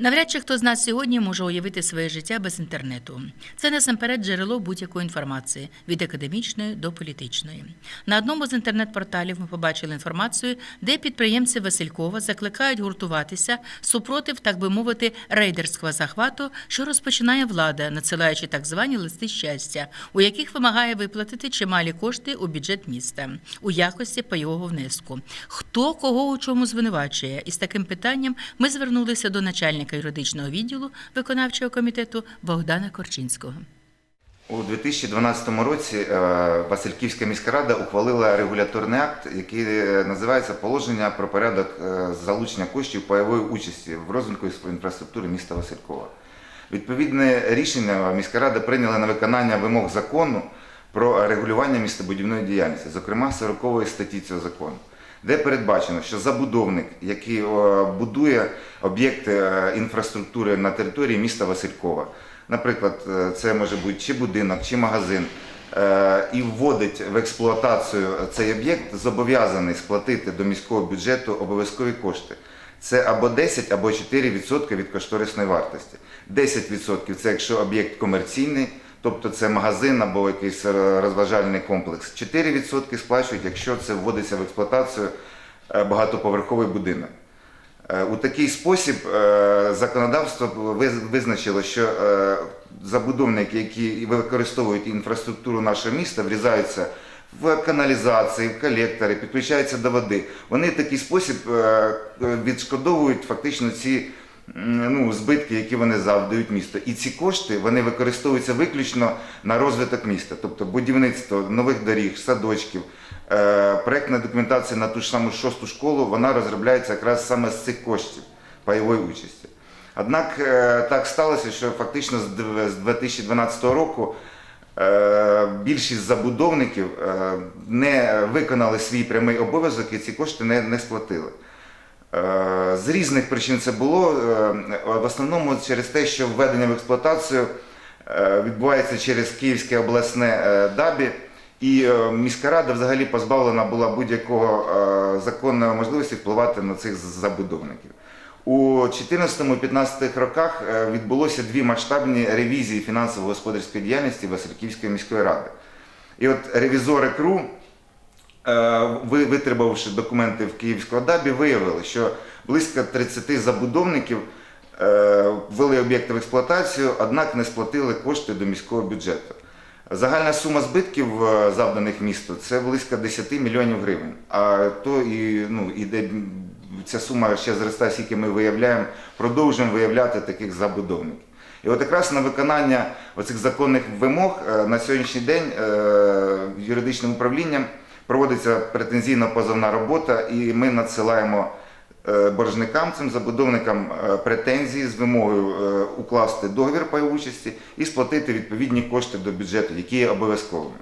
Навряд чи хто з нас сьогодні може уявити своє життя без інтернету. Це насамперед джерело будь-якої інформації від академічної до політичної. На одному з інтернет-порталів ми побачили інформацію, де підприємці Василькова закликають гуртуватися супротив, так би мовити, рейдерського захвату, що розпочинає влада, надсилаючи так звані листи щастя, у яких вимагає виплатити чималі кошти у бюджет міста у якості пайового внеску. Хто кого у чому звинувачує? І з таким питанням ми звернулися до начальника юридичного відділу виконавчого комітету Богдана Корчинського. У 2012 році е, Васильківська міська рада ухвалила регуляторний акт, який е, називається Положення про порядок е, залучення коштів пайової участі в розвитку інфраструктури міста Василькова. Відповідне рішення міська рада прийняла на виконання вимог закону про регулювання містобудівної діяльності, зокрема 40 статті цього закону, де передбачено, що забудовник, який е, будує об'єкти е, інфраструктури на території міста Василькова, наприклад, е, це може бути чи будинок, чи магазин, і вводить в експлуатацію цей об'єкт, зобов'язаний сплатити до міського бюджету обов'язкові кошти. Це або 10, або 4% від кошторисної вартості. 10% це якщо об'єкт комерційний, тобто це магазин або якийсь е, розважальний комплекс. 4% сплачують, якщо це вводиться в експлуатацію е, багатоповерховий будинок. Е, У такий спосіб законодавство визначило, що забудовники, які використовують інфраструктуру нашого міста, врізаються в каналізації, в колектори, підключаються до води. Вони в такий спосіб відшкодовують фактично ці ну, збитки, які вони завдають місту. І ці кошти вони використовуються виключно на розвиток міста, тобто будівництво нових доріг, садочків. Е, Проектна документація на ту ж саму шосту школу вона розробляється якраз саме з цих коштів пайової участі. Однак е, так сталося, що фактично з 2012 року е, більшість забудовників не виконали свій прямий обов'язок і ці кошти не сплатили. Е, З різних причин це було. е, В основному через те, що введення в експлуатацію е, відбувається через Київське обласне ДАБІ, і міська рада взагалі позбавлена була будь-якого законної можливості впливати на цих забудовників. У 2014-2015 роках відбулося дві масштабні ревізії фінансово-господарської діяльності Васильківської міської ради. І от ревізори КРУ витребувавши документи в Київського ДАБі, виявили, що близько 30 забудовників е, ввели об'єкти в експлуатацію, однак не сплатили кошти до міського бюджету. Загальна сума збитків е, завданих місту це близько 10 мільйонів гривень. А то і ну іде ця сума ще зростає, скільки ми виявляємо, продовжуємо виявляти таких забудовників. І от якраз на виконання оцих законних вимог е, на сьогоднішній день е, юридичним управлінням проводиться претензійно позовна робота, і ми надсилаємо е, боржникам, цим забудовникам е, претензії з вимогою е, укласти договір по участі і сплатити відповідні кошти до бюджету, які є обов'язковими.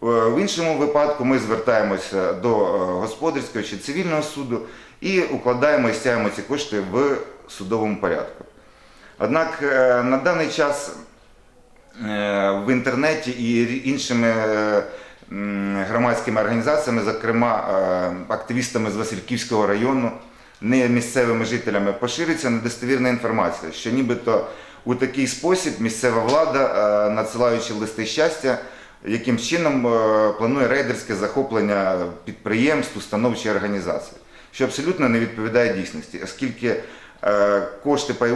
В іншому випадку ми звертаємося до господарського чи цивільного суду і укладаємо і стягуємо ці кошти в судовому порядку. Однак на даний час в інтернеті і іншими громадськими організаціями, зокрема е, активістами з Васильківського району, не місцевими жителями, поширюється недостовірна інформація, що нібито у такий спосіб місцева влада, е, надсилаючи листи щастя, яким чином е, планує рейдерське захоплення підприємств, установ чи організацій, що абсолютно не відповідає дійсності, оскільки кошти пай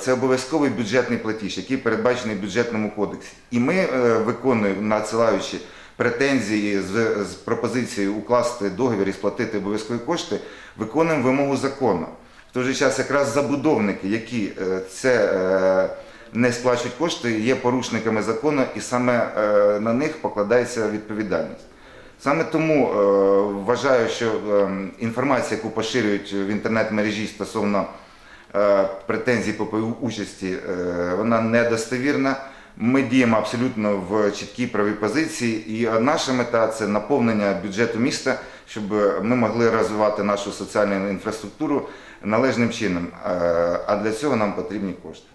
це обов'язковий бюджетний платіж, який передбачений в бюджетному кодексі. І ми виконуємо, надсилаючи претензії з, з пропозицією укласти договір і сплатити обов'язкові кошти, виконуємо вимогу закону. В той же час якраз забудовники, які е, це е, не сплачують кошти, є порушниками закону, і саме е, на них покладається відповідальність. Саме тому вважаю, що інформація, яку поширюють в інтернет-мережі стосовно претензій по участі, вона недостовірна. Ми діємо абсолютно в чіткій правій позиції, і наша мета це наповнення бюджету міста, щоб ми могли розвивати нашу соціальну інфраструктуру належним чином. Е, А для цього нам потрібні кошти.